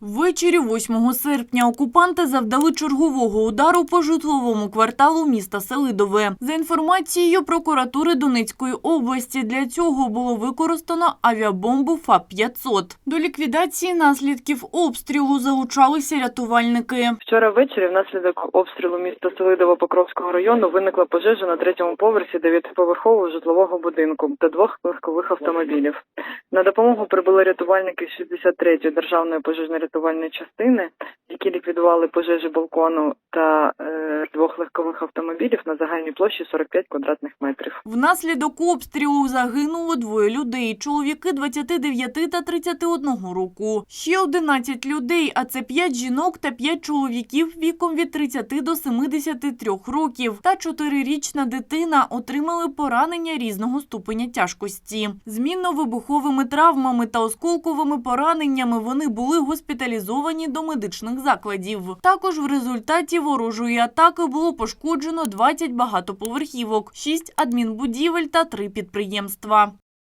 Ввечері 8 серпня окупанти завдали чергового удару по житловому кварталу міста Селидове. За інформацією прокуратури Донецької області, для цього було використано авіабомбу ФАП-500. До ліквідації наслідків обстрілу залучалися рятувальники. Вчора ввечері внаслідок обстрілу міста Селидово Покровського району виникла пожежа на третьому поверсі дев'ятиповерхового житлового будинку та двох легкових автомобілів. На допомогу прибули рятувальники 63-ї державної пожежно-рятувальної частини, які ліквідували пожежі балкону та е, двох легкових автомобілів на загальній площі 45 квадратних метрів. Внаслідок обстрілу загинуло двоє людей – чоловіки 29 та 31 року. Ще 11 людей, а це 5 жінок та 5 чоловіків віком від 30 до 73 років та 4-річна дитина отримали поранення різного ступеня тяжкості. Змінно-вибуховими травмами та осколковими пораненнями вони були госпіталізовані до медичних закладів. Також в результаті ворожої атаки було пошкоджено 20 багатоповерхівок, 6 адмінбудівель та 3 підприємства.